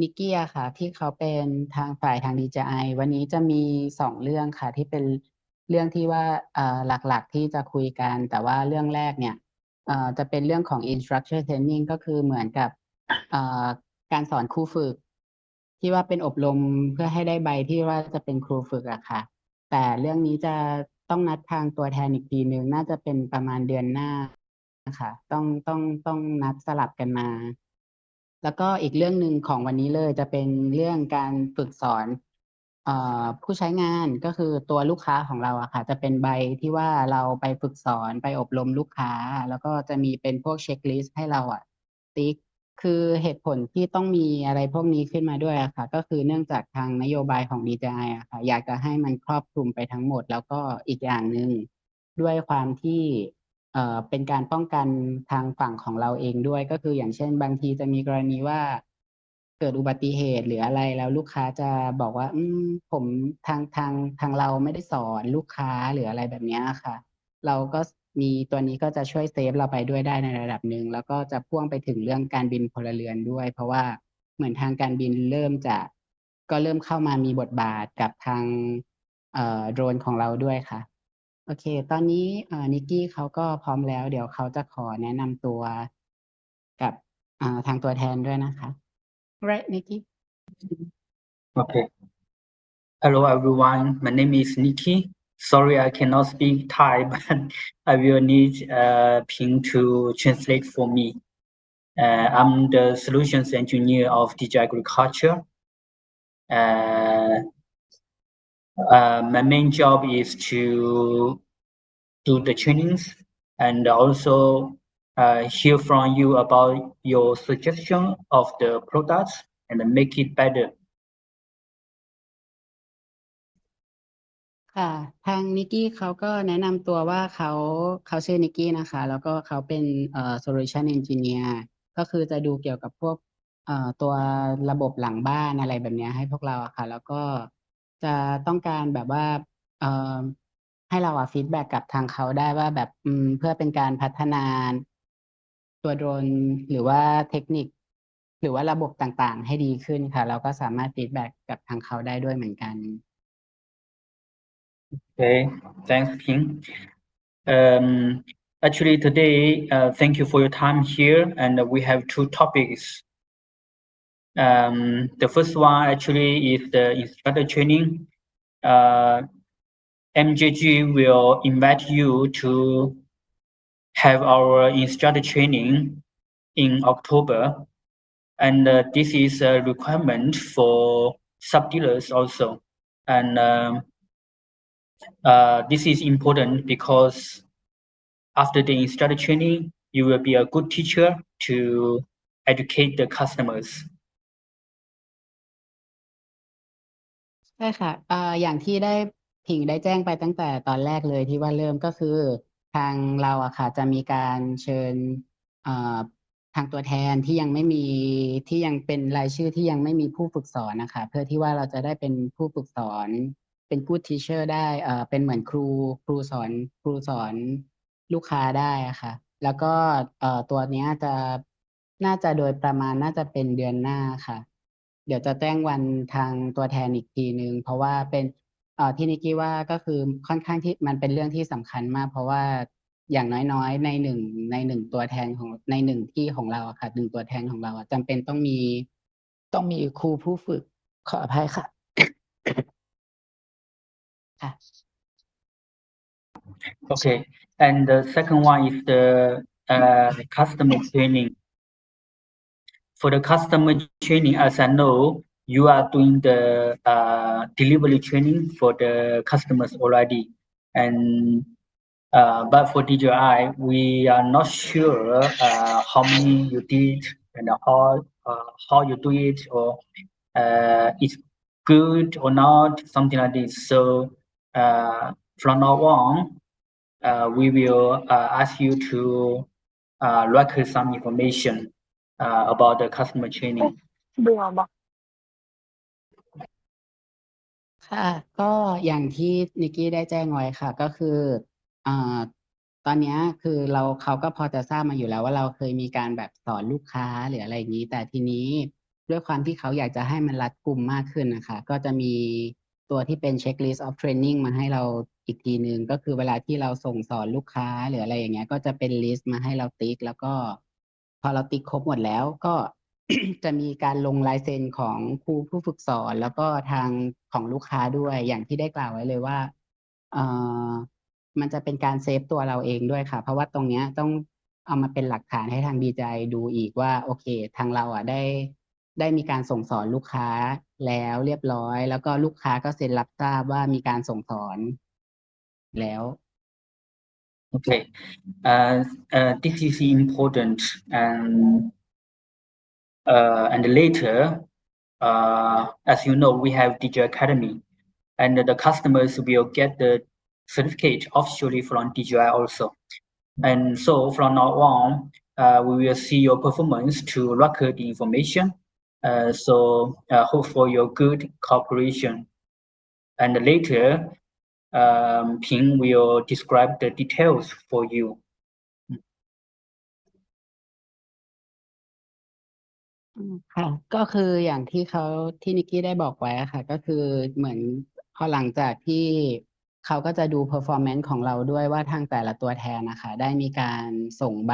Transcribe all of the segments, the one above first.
นิกกี้อะค่ะ ที่เขาเป็นทางฝ่ายทาง DJI วันนี้จะมีสองเรื่องค่ะ ที่เป็นเรื่องที่ว่าเอ่อหลักๆที่จะคุยกัน แต่ว่าเรื่องแรกเนี่ยเอ่อจะเป็นเรื่องของ instructor training ก็คือเหมือนกับเอ่อการสอนครูฝึก ที่ว่าเป็นอบรมเพื่อให้ได้ใบที่ว่าจะเป็นครูฝึกอะค่ะ แต่เรื่องนี้จะต้องนัดทางตัวแทนอีกทีหนึ่งน่าจะเป็นประมาณเดือนหน้านะคะต้องต้องต้องนัดสลับกันมา แล้วก็อีกเรื่องหนึ่งของวันนี้เลยจะเป็นเรื่องการฝึกสอนอผู้ใช้งานก็คือตัวลูกค้าของเราอะค่ะ จะเป็นใบที่ว่าเราไปฝึกสอนไปอบรมลูกค้า แล้วก็จะมีเป็นพวกเช็คลิสต์ให้เราอะติ๊กคือเหตุผลที่ต้องมีอะไรพวกนี้ขึ้นมาด้วยอะค่ะ ก็คือเนื่องจากทางนโยบายของ DJI อะค่ะ อยากจะให้มันครอบคลุมไปทั้งหมด แล้วก็อีกอย่างหนึ่งด้วยความที่ เอ่อเป็นการป้องกันทางฝั่งของเราเองด้วย ก็คืออย่างเช่น บางทีจะมีกรณีว่าเกิดอุบัติเหตุหรืออะไรแล้วลูกค้าจะบอกว่า อืมผมทางทางทางเราไม่ได้สอนลูกค้าหรืออะไรแบบนี้ค่ะ เราก็มีตัวนี้ก็จะช่วยเซฟเราไปด้วยได้ในระดับหนึ่งแล้วก็จะพ่วงไปถึงเรื่องการบินพลเรือนด้วย เพราะว่าเหมือนทางการบินเริ่มจะก็เริ่มเข้ามามีบทบาทกับทางโดรนของเราด้วยค่ะ โอเค ตอนนี้นิกกี้เขาก็พร้อมแล้ว เดี๋ยวเขาจะขอแนะนำตัวกับาทางตัวแทนด้วยนะคะ right Nikki Okay. Hello everyone. My name is Nikki. Sorry I cannot speak Thai, but I will need uh, Ping to translate for me. Uh, I'm the solutions engineer of DJI Agriculture. Uh, uh, my main job is to do the trainings and also uh, hear from you about your suggestion of the products and make it better. ค่ะทางนิกกี้เขาก็แนะนำตัวว่าเขาเขาชื่อนิกกี้นะคะ แล้วก็เขาเป็นเอ่อ solution engineer ก็คือจะดูเกี่ยวกับพวกเอ่อตัวระบบหลังบ้านอะไรแบบเนี้ยให้พวกเราอะค่ะ แล้วก็ จะต้องการแบบว่าเอ่อให้เราอะฟีดแบ็กกับทางเขาได้ว่าแบบอืมเพื่อเป็นการพัฒนาตัวโดรนหรือว่าเทคนิค หรือว่าระบบต่างๆ ให้ดีขึ้นค่ะ เราก็สามารถฟีดแบ็กกับทางเขาได้ด้วยเหมือนกัน Okay, thanks, Ping. Um, actually, today, uh, thank you for your time here, and we have two topics. Um, the first one actually is the instructor training. Uh, MJG will invite you to have our instructor training in October, and uh, this is a requirement for sub dealers also, and. Um, uh, this is important because after the instructor training, you will be a good teacher to educate the customers. ใช่ค่ะเอ่ออย่างที่ได้ผิงได้แจ้งไปตั้งแต่ตอนแรกเลยที่ว่าเริ่มก็คือทางเราอะค่ะจะมีการเชิญเอ่อทางตัวแทนที่ยังไม่มีที่ยังเป็นรายชื่อที่ยังไม่มีผู้ฝึกสอนนะคะ เพื่อที่ว่าเราจะได้เป็นผู้ฝึกสอนเป็นผู้ทีเชอร์ได้เอ่อเป็นเหมือนครูครูสอนครูสอนลูกค้าได้อะค่ะ แล้วก็เอ่อตัวเนี้ยจะน่าจะโดยประมาณน่าจะเป็นเดือนหน้าค่ะ เดี๋ยวจะแจ้งวันทางตัวแทนอีกทีนึง เพราะว่าเป็นเอ่อที่นิกกี้ว่าก็คือค่อนข้างที่มันเป็นเรื่องที่สำคัญมาก เพราะว่าอย่างน้อยๆ ในหนึ่งในหนึ่งตัวแทนของในหนึ่งที่ของเราอะค่ะหนึ่งตัวแทนของเราอะจำเป็นต้องมี ต้องมีครูผู้ฝึกขออภัยค่ะ ค่ะ Okay, and the second one is the uh, customer training. For the customer training, as I know, you are doing the uh, delivery training for the customers already. And uh, but for DJI, we are not sure uh, how many you did and how uh, how you do it or uh, it's good or not, something like this. So uh, from now on, we will ask you to record some information uh, about the customer training. เบื่อบอกค่ะ ก็อย่างที่นิกกี้ได้แจ้งไว้ค่ะ ก็คืออ่าตอนเนี้ยคือเราเขาก็พอจะทราบมาอยู่แล้วว่าเราเคยมีการแบบสอนลูกค้าหรืออะไรอย่างนี้ แต่ทีนี้ด้วยความที่เขาอยากจะให้มันรัดกุมมากขึ้นนะคะ ก็จะมีตัวที่เป็น checklist of training มาให้เราอีกทีหนึ่งก็คือเวลาที่เราส่งสอนลูกค้าหรืออะไรอย่างเงี้ย ก็จะเป็น list มาให้เราติ๊ก แล้วก็ พอเราติ๊กครบหมดแล้วก็จะมีการลงลายเซ็นของครูผู้ฝึกสอน แล้วก็ทางของลูกค้าด้วยอย่างที่ได้กล่าวไว้เลยว่าเออมันจะเป็นการเซฟตัวเราเองด้วยค่ะ เพราะว่าตรงเนี้ยต้องเอามาเป็นหลักฐานให้ทางดีใจดูอีกว่า โอเค ทางเราอะได้ได้มีการส่งสอนลูกค้าแล้วเรียบร้อย แล้วก็ลูกค้าก็เซ็นรับทราบว่ามีการส่งสอนแล้ว Okay, uh, uh, this is important and uh, and later, uh, as you know, we have DJ Academy, and the customers will get the certificate officially from DJI also. And so from now on, uh, we will see your performance to record the information. Uh, so uh, hope for your good cooperation. And later, um, Ping will describe the details for you. ค่ะก็คืออย่างที่เขาที่นิกกี้ได้บอกไว้อะค่ะ ก็คือเหมือนพอหลังจากที่เขาก็จะดู performance ของเราด้วยว่าทางแต่ละตัวแทนนะคะ ได้มีการส่งใบ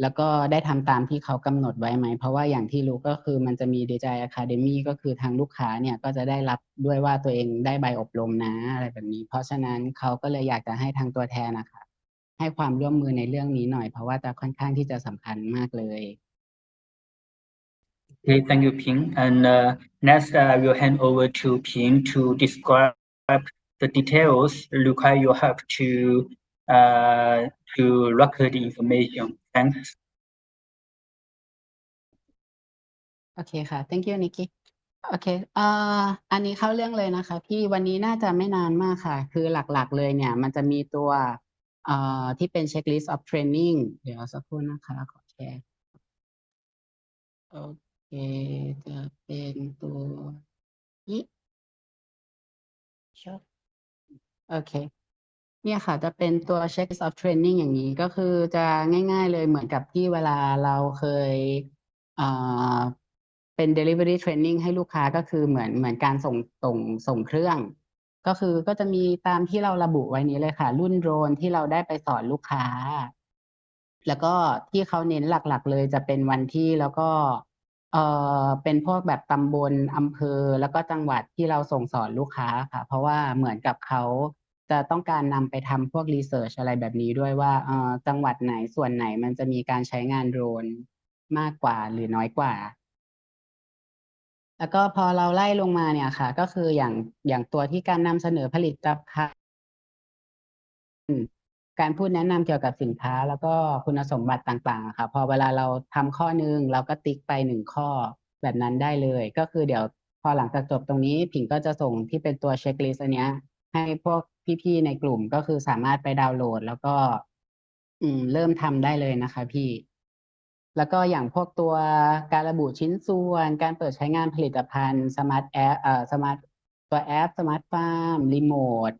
แล้วก็ได้ทำตามที่เขากำหนดไว้ไหม เพราะว่าอย่างที่รู้ก็คือมันจะมี DJI Academy ก็คือทางลูกค้าเนี่ยก็จะได้รับด้วยว่าตัวเองได้ใบอบรมนะอะไรแบบนี้ เพราะฉะนั้นเขาก็เลยอยากจะให้ทางตัวแทนนะคะให้ความร่วมมือในเรื่องนี้หน่อย เพราะว่าจะค่อนข้างที่จะสำคัญมากเลย Okay, thank you, Ping. And uh, next, uh, I will hand over to Ping to describe the details require your help to uh, to record the information. Thanks. โอเคค่ะ thank you นิกกี้โอเคเอ่ออันนี้เข้าเรื่องเลยนะคะ พี่วันนี้น่าจะไม่นานมากค่ะ คือหลักๆเลยเนี่ย มันจะมีตัวเอ่อที่เป็น checklist of training เดี๋ยวสักครู่นะคะขอแชร์โอเคจะเป็นตัวนี้ชอบโอเค เนี่ยค่ะ จะเป็นตัว check of training อย่างนี้ก็คือจะง่าย ๆ เลยเหมือนกับที่เวลาเราเคยเอ่อเป็น delivery training ให้ลูกค้าก็คือเหมือนเหมือนการส่งส่งส่งเครื่อง ก็คือก็จะมีตามที่เราระบุไว้นี้เลยค่ะ รุ่นโดรนที่เราได้ไปสอนลูกค้า แล้วก็ที่เขาเน้นหลักๆ เลยจะเป็นวันที่แล้วก็เอ่อเป็นพวกแบบตำบลอำเภอแล้วก็จังหวัดที่เราส่งสอนลูกค้าค่ะ เพราะว่าเหมือนกับเขา จะต้องการนำไปทำพวกรีเสิร์ชอะไรแบบนี้ด้วยว่าจังหวัดไหนส่วนไหนมันจะมีการใช้งานโดรนมากกว่าหรือน้อยกว่า แล้วก็พอเราไล่ลงมาเนี่ยค่ะ ก็คืออย่างอย่างตัวที่การนำเสนอผลิตภัณฑ์การพูดแนะนำเกี่ยวกับสินค้า แล้วก็คุณสมบัติต่างๆค่ะ พอเวลาเราทำข้อหนึ่งเราก็ติ๊กไปหนึ่งข้อแบบนั้นได้เลย ก็คือเดี๋ยวพอหลังจากจบตรงนี้ผิงก็จะส่งที่เป็นตัวเช็คลิสต์อันเนี้ย ให้พวกพี่ๆในกลุ่มก็คือสามารถไปดาวน์โหลด แล้วก็ อืม เริ่มทำได้เลยนะคะพี่ แล้วก็อย่างพวกตัวการระบุชิ้นส่วน การเปิดใช้งานผลิตภัณฑ์สมาร์ทแอปเอ่อสมาร์ทตัวแอปสมาร์ทฟาร์มรีโมท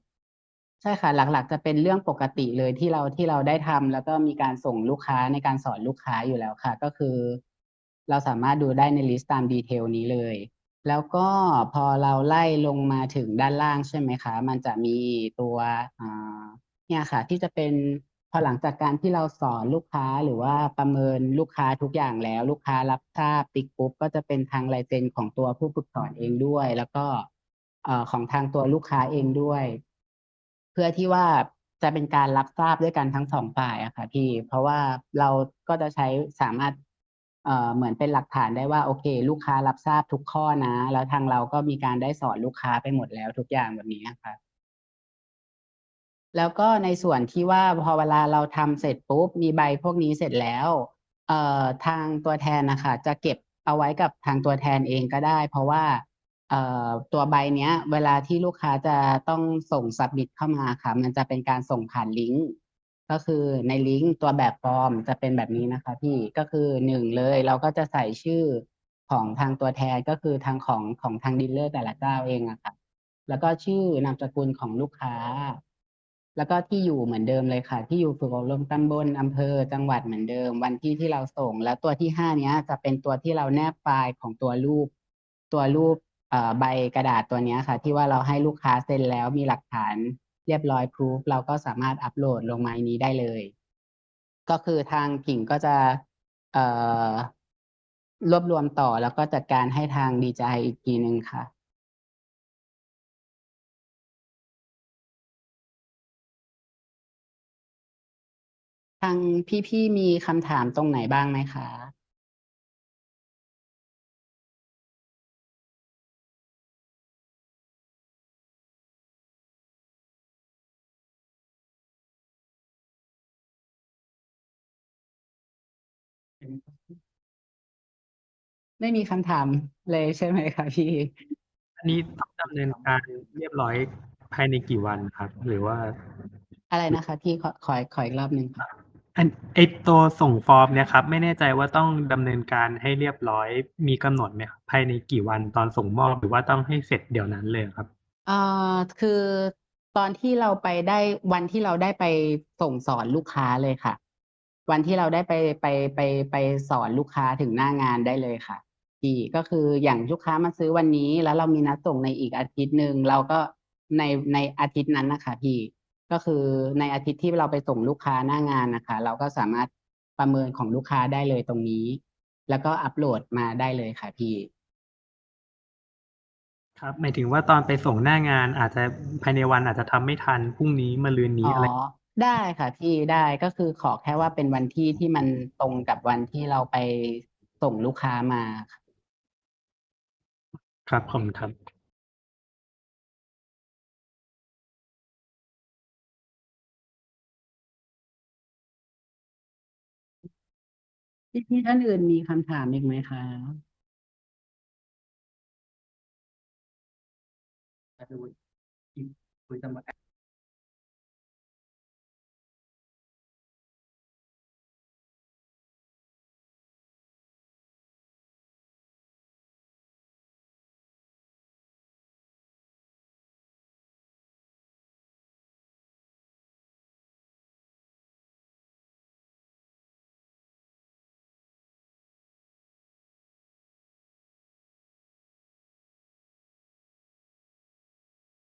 ใช่ค่ะ หลักๆ จะเป็นเรื่องปกติเลยที่เราที่เราได้ทำแล้วก็มีการส่งลูกค้าในการสอนลูกค้าอยู่แล้วค่ะ ก็คือ เราสามารถดูได้ในลิสต์ตามดีเทลนี้เลย แล้วก็พอเราไล่ลงมาถึงด้านล่างใช่ไหมคะ มันจะมีตัวเนี่ยค่ะ ที่จะเป็นพอหลังจากการที่เราสอนลูกค้าหรือว่าประเมินลูกค้าทุกอย่างแล้ว ลูกค้ารับทราบติ๊กปุ๊บก็จะเป็นทางลายเซ็นของตัวผู้ฝึกสอนเองด้วย แล้วก็ของทางตัวลูกค้าเองด้วย เพื่อที่ว่าจะเป็นการรับทราบด้วยกันทั้งสองฝ่ายอะค่ะพี่ เพราะว่าเราก็จะใช้สามารถ เหมือนเป็นหลักฐานได้ว่าโอเค ลูกค้ารับทราบทุกข้อนะ แล้วทางเราก็มีการได้สอนลูกค้าไปหมดแล้วทุกอย่างแบบนี้ค่ะแล้วก็ในส่วนที่ว่าพอเวลาเราทำเสร็จปุ๊บมีใบพวกนี้เสร็จแล้วเอ่อทางตัวแทนนะคะจะเก็บเอาไว้กับทางตัวแทนเองก็ได้ เพราะว่าเอ่อตัวใบเนี้ย เวลาที่ลูกค้าจะต้องส่งสับมิดเข้ามาค่ะมันจะเป็นการส่งผ่านลิงก์ ก็คือในลิงก์ตัวแบบฟอร์มจะเป็นแบบนี้นะคะพี่ก็คือหนึ่งเลยเราก็จะใส่ชื่อของทางตัวแทนก็คือทางของของทางดีลเลอร์แต่ละเจ้าเองอะค่ะแล้วก็ชื่อนามสกุลของลูกค้า แล้วก็ที่อยู่เหมือนเดิมเลยค่ะ ที่อยู่ฝึกอบรมตำบลอำเภอจังหวัดเหมือนเดิม วันที่ที่เราส่ง แล้วตัวที่ห้านี้จะเป็นตัวที่เราแนบไฟล์ของตัวรูป ตัวรูปใบกระดาษตัวนี้ค่ะ ที่ว่าเราให้ลูกค้าเซ็นแล้วมีหลักฐาน เรียบร้อยพรูฟเราก็สามารถอัปโหลดลงมาในนี้ได้เลย ก็คือทางผิงก็จะรวบรวมต่อแล้วก็จัดการให้ทาง DJI อีกทีหนึ่งค่ะ ทางพี่ๆมีคำถามตรงไหนบ้างไหมคะ ไม่มีคำถามเลยใช่ไหมคะพี่อันนี้ต้องดำเนินการเรียบร้อยภายในกี่วันครับ หรือว่า อะไรนะคะพี่ขอขอขออีกรอบหนึ่งค่ะอันไอตัวส่งฟอร์มเนี่ยครับ ไม่แน่ใจว่าต้องดำเนินการให้เรียบร้อยมีกำหนดไหมครับภายในกี่วันตอนส่งมอบหรือว่าต้องให้เสร็จเดี๋ยวนั้นเลยครับ เอ่อคือตอนที่เราไปได้วันที่เราได้ไปส่งสอนลูกค้าเลยค่ะ วันที่เราได้ไปไปไปไปสอนลูกค้าถึงหน้างานได้เลยค่ะ พี่ก็คืออย่างลูกค้ามาซื้อวันนี้ แล้วเรามีนัดส่งในอีกอาทิตย์หนึ่งเราก็ในในอาทิตย์นั้นนะคะพี่ก็คือในอาทิตย์ที่เราไปส่งลูกค้าหน้างานนะคะ เราก็สามารถประเมินของลูกค้าได้เลยตรงนี้ แล้วก็อัปโหลดมาได้เลยค่ะพี่ ครับ หมายถึงว่าตอนไปส่งหน้างานอาจจะภายในวันอาจจะทำไม่ทันพรุ่งนี้มะรืนนี้อ๋ออะไร ได้ค่ะพี่ได้ก็คือขอแค่ว่าเป็นวันที่ที่มันตรงกับวันที่เราไปส่งลูกค้ามาค่ะ ครับผมครับพี่พี่ท่านอื่นมีคำถามอีกไหมคะค่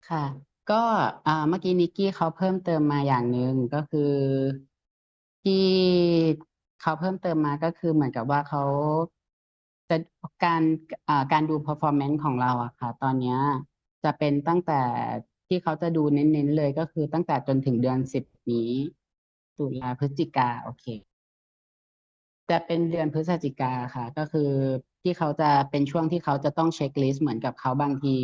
ค่ะ ก็อ่าเมื่อกี้นิกกี้เขาเพิ่มเติมมาอย่างหนึ่งก็คือที่เขาเพิ่มเติมมาก็คือเหมือนกับว่าเขาจะการอ่าการดู performance ของเราอะค่ะ ตอนเนี้ยจะเป็นตั้งแต่ที่เขาจะดูเน้นๆเลยก็คือตั้งแต่จนถึงเดือนสิบนี้ตุลาพฤศจิกาโอเค จะเป็นเดือนพฤศจิกาค่ะ ก็คือที่เขาจะเป็นช่วงที่เขาจะต้องเช็คลิสต์เหมือนกับเขาบางที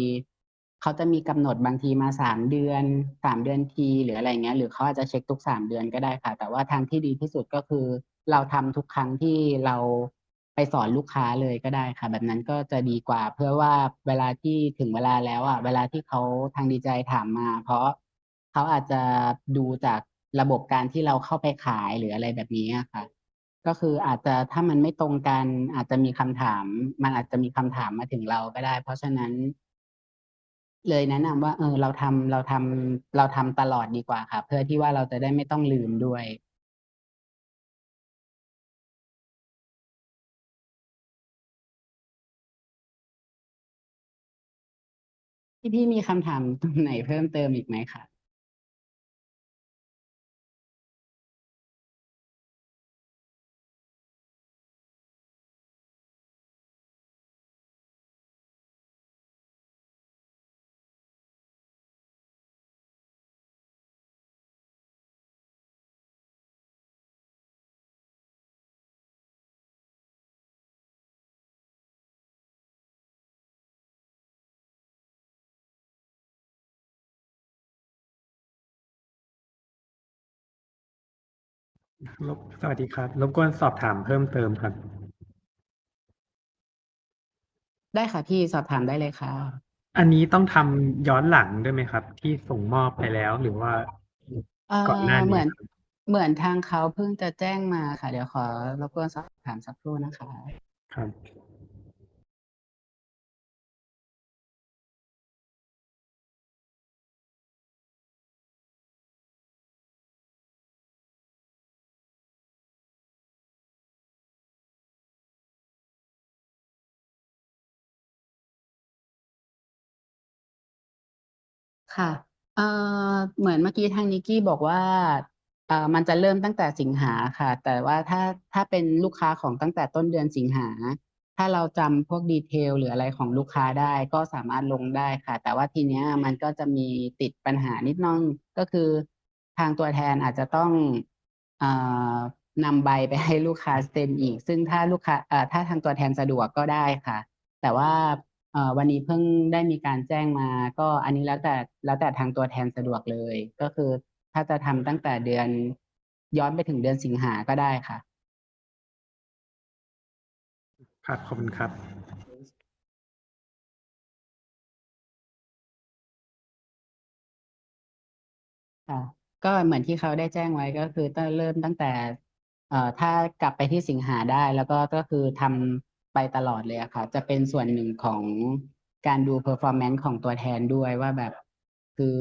เขาจะมีกำหนดบางทีมาสามเดือนสามเดือนทีหรืออะไรเงี้ย หรือเขาอาจจะเช็คทุกสามเดือนก็ได้ค่ะ แต่ว่าทางที่ดีที่สุดก็คือ เราทำทุกครั้งที่เราไปสอนลูกค้าเลยก็ได้ค่ะ แบบนั้นก็จะดีกว่า เพื่อว่าเวลาที่ถึงเวลาแล้วอะเวลาที่เขาทางดีใจถามมา เพราะเขาอาจจะดูจากระบบการที่เราเข้าไปขายหรืออะไรแบบนี้ค่ะ ก็คืออาจจะถ้ามันไม่ตรงกันอาจจะมีคำถาม มันอาจจะมีคำถามมาถึงเราก็ได้ เพราะฉะนั้น เลยแนะนำว่าเออเราทำเราทำเราทำตลอดดีกว่าค่ะ เพื่อที่ว่าเราจะได้ไม่ต้องลืมด้วยพี่พี่มีคำถามตรงไหนเพิ่มเติมอีกไหมคะ รบสวัสดีครับ รบกวนสอบถามเพิ่มเติมครับ ได้ค่ะพี่สอบถามได้เลยค่ะ อันนี้ต้องทำย้อนหลังด้วยไหมครับ ที่ส่งมอบไปแล้วหรือว่าเอ่ก่อนหน้าอเหนี้มือนครับเหมือนทางเขาเพิ่งจะแจ้งมาค่ะ เดี๋ยวขอรบกวนสอบถามสักครู่นะคะ ครับ ค่ะ เอ่อ เหมือนเมื่อกี้ทางนิกกี้บอกว่า เอ่อ มันจะเริ่มตั้งแต่สิงหาค่ะ แต่ว่าถ้า ถ้าเป็นลูกค้าของตั้งแต่ต้นเดือนสิงหา ถ้าเราจำพวกดีเทลหรืออะไรของลูกค้าได้ก็สามารถลงได้ค่ะ แต่ว่าทีเนี้ยมันก็จะมีติดปัญหานิดนึงก็คือทางตัวแทนอาจจะต้อง เอ่อนำใบไปให้ลูกค้าเซ็นอีก ซึ่งถ้าลูกค้าเอ่อถ้าทางตัวแทนสะดวกก็ได้ค่ะ แต่ว่า วันนี้เพิ่งได้มีการแจ้งมา ก็อันนี้แล้วแต่แล้วแต่ทางตัวแทนสะดวกเลย ก็คือถ้าจะทำตั้งแต่เดือนย้อนไปถึงเดือนสิงหาก็ได้ค่ะ ครับขอบคุณครับ ค่ะก็เหมือนที่เขาได้แจ้งไว้ก็คือต้องเริ่มตั้งแต่เอ่อถ้ากลับไปที่สิงหาได้แล้วก็ก็คือทำ ไปตลอดเลยอะค่ะ จะเป็นส่วนหนึ่งของการดู performance ของตัวแทนด้วยว่าแบบ คือ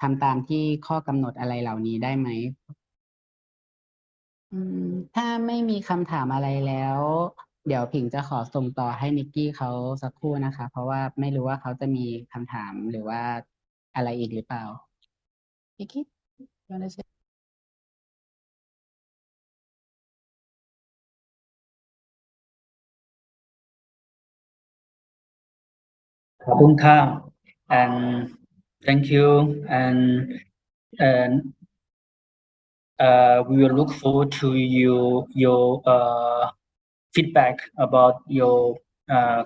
ทำตามที่ข้อกำหนดอะไรเหล่านี้ได้ไหมถ้าไม่มีคำถามอะไรแล้ว เดี๋ยวผิงจะขอส่งต่อให้นิกกี้เขาสักครู่นะคะ เพราะว่าไม่รู้ว่าเขาจะมีคำถามหรือว่าอะไรอีกหรือเปล่านิกกี้ you wanna say Kabung Town. And thank you. And, and uh, we will look forward to you, your uh, feedback about your uh,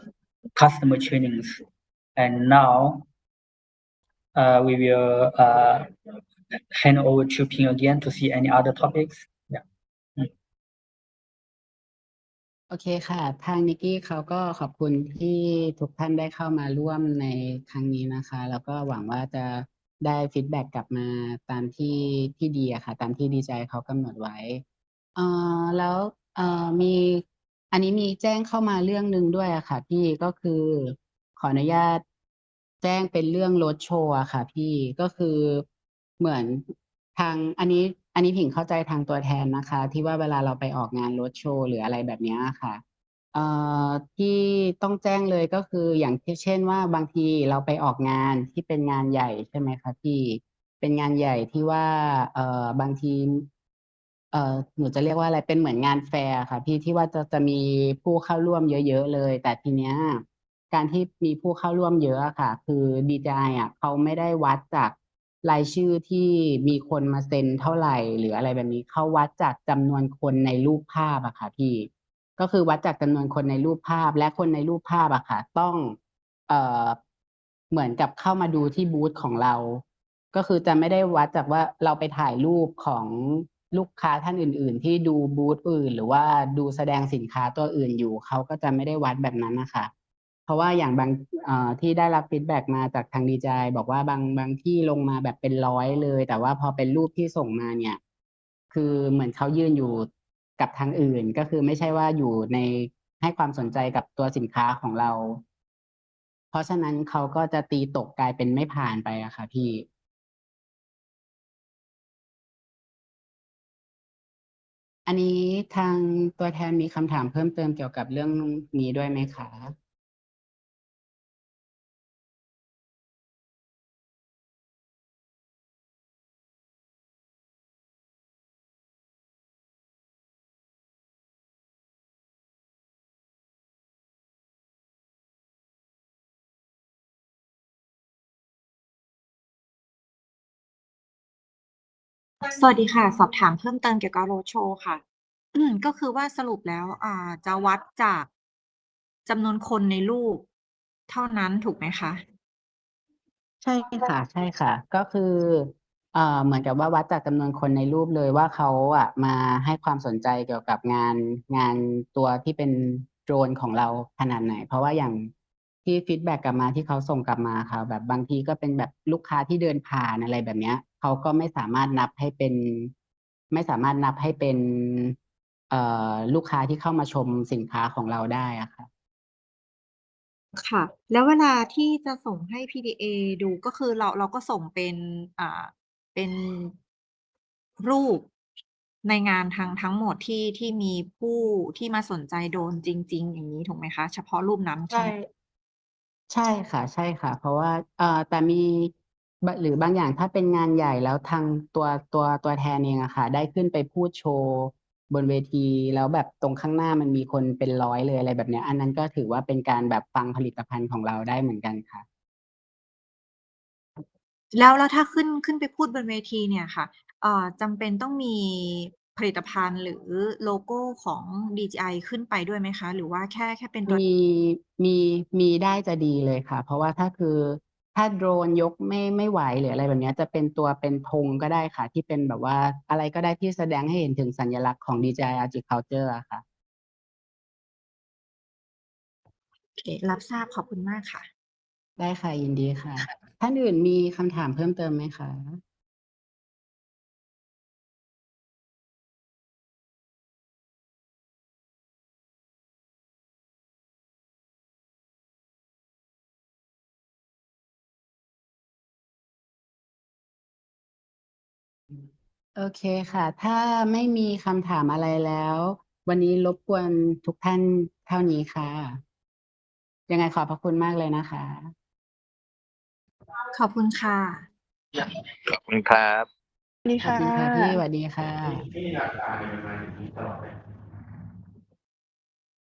customer trainings. And now uh, we will uh, hand over to Ping again to see any other topics. โอเคค่ะ ทางนิกกี้เขาก็ขอบคุณที่ทุกท่านได้เข้ามาร่วมในครั้งนี้นะคะ แล้วก็หวังว่าจะได้ฟีดแบ็กกลับมาตามที่ที่ดีอะค่ะ ตามที่ดีใจเขากำหนดไว้เอ่อแล้วเอ่อมีอันนี้มีแจ้งเข้ามาเรื่องหนึ่งด้วยอะค่ะ พี่ก็คือขออนุญาตแจ้งเป็นเรื่องรถโชว์อะค่ะ พี่ก็คือเหมือนทางอันนี้ นนี้ผิงเข้าใจทางตัวแทนนะคะ ที่ว่าเวลาเราไปออกงานรถโชว์หรืออะไรแบบนี้ค่ะเอ่อที่ต้องแจ้งเลยก็คืออย่างที่เช่นว่าบางทีเราไปออกงานที่เป็นงานใหญ่ใช่ไหมคะพี่เป็นงานใหญ่ที่ว่าเอ่อบางทีเอ่อหนูจะเรียกว่าอะไรเป็นเหมือนงานแฟร์ค่ะ พี่ที่ว่าจะจะมีผู้เข้าร่วมเยอะๆเลย แต่ทีเนี้ยการที่มีผู้เข้าร่วมเยอะค่ะ คือ DJI อะเขาไม่ได้วัดจาก รายชื่อที่มีคนมาเซ็นเท่าไหร่หรืออะไรแบบนี้เขาวัดจากจำนวนคนในรูปภาพอะค่ะพี่ ก็คือวัดจากจำนวนคนในรูปภาพและคนในรูปภาพอะค่ะ ต้องเอ่อเหมือนกับเข้ามาดูที่บูธของเรา ก็คือจะไม่ได้วัดจากว่าเราไปถ่ายรูปของลูกค้าท่านอื่น ๆ ที่ดูบูธอื่น หรือว่าดูแสดงสินค้าตัวอื่นอยู่เขาก็จะไม่ได้วัดแบบนั้นนะคะ ราะว่าอย่างบางที่ได้รับฟีดแบ็กมาจากทางดีใจบอกว่าบางบางที่ลงมาแบบเป็นร้อยเลย แต่ว่าพอเป็นรูปที่ส่งมาเนี่ย คือเหมือนเขายืนอยู่กับทางอื่น ก็คือไม่ใช่ว่าอยู่ในให้ความสนใจกับตัวสินค้าของเรา เพราะฉะนั้นเขาก็จะตีตกกลายเป็นไม่ผ่านไปอะค่ะพี่อันนี้ทางตัวแทนมีคำถามเพิ่มเติมเกี่ยวกับเรื่องนี้ด้วยไหมคะ สวัสดีค่ะ สอบถามเพิ่มเติมเกี่ยวกับโรดโชว์ค่ะ อืม ก็คือว่าสรุปแล้ว อ่า จะวัดจากจำนวนคนในรูปเท่านั้นถูกไหมคะ ใช่ค่ะ ใช่ค่ะ ก็คือ เอ่อ เหมือนกับว่าวัดจากจำนวนคนในรูปเลยว่า เขาอะมาให้ความสนใจเกี่ยวกับงาน งานตัวที่เป็นโดรนของเราขนาดไหน เพราะว่าอย่างที่ฟีดแบ็กกลับมา ที่เขาส่งกลับมาค่ะ แบบบางทีก็เป็นแบบลูกค้าที่เดินผ่าน อะไรแบบเนี้ย เขาก็ไม่สามารถนับให้เป็น ไม่สามารถนับให้เป็นเอ่อลูกค้าที่เข้ามาชมสินค้าของเราได้อะค่ะค่ะ แล้วเวลาที่จะส่งให้ PDA ดูก็คือเราเราก็ส่งเป็นอ่าเป็นรูปในงานทั้งทั้งหมดที่ที่มีผู้ที่มาสนใจโดรนจริง ๆ อย่างนี้ถูกไหมคะ เฉพาะรูปนั้นใช่ใช่ไหม?ใช่ค่ะ ใช่ค่ะ เพราะว่าเอ่อแต่มีบะ หรือบางอย่างถ้าเป็นงานใหญ่แล้วทางตัวตัวตัวแทนเองอะค่ะ ได้ขึ้นไปพูดโชว์บนเวทีแล้วแบบตรงข้างหน้ามันมีคนเป็นร้อยเลยอะไรแบบเนี้ย อันนั้นก็ถือว่าเป็นการแบบฟังผลิตภัณฑ์ของเราได้เหมือนกันค่ะ แล้วแล้วถ้าขึ้นขึ้นไปพูดบนเวทีเนี่ยค่ะ เอ่อจำเป็นต้องมีผลิตภัณฑ์หรือโลโก้ของ DJI ขึ้นไปด้วยไหมคะ หรือว่าแค่แค่เป็นตัว มีมีมีได้จะดีเลยค่ะ เพราะว่าถ้าคือ ถ้าโดรนยกไม่ไม่ไหวหรืออะไรแบบเนี้ยจะเป็นตัวเป็นธงก็ได้ค่ะ ที่เป็นแบบว่าอะไรก็ได้ที่แสดงให้เห็นถึงสัญลักษณ์ของ DJI Agriculture อะค่ะ โอเครับทราบขอบคุณมากค่ะ ได้ค่ะยินดีค่ะ ท่านอื่นมีคำถามเพิ่มเติมไหมคะ โอเคค่ะ ถ้าไม่มีคำถามอะไรแล้ว วันนี้รบกวนทุกท่านเท่านี้ค่ะ ยังไงขอบพระคุณมากเลยนะคะ ขอบคุณค่ะ ขอบคุณครับขอบคุณค่ะพี่สวัสดีค่ะ ที่ราคามันมาอย่างนี้ตลอดเลย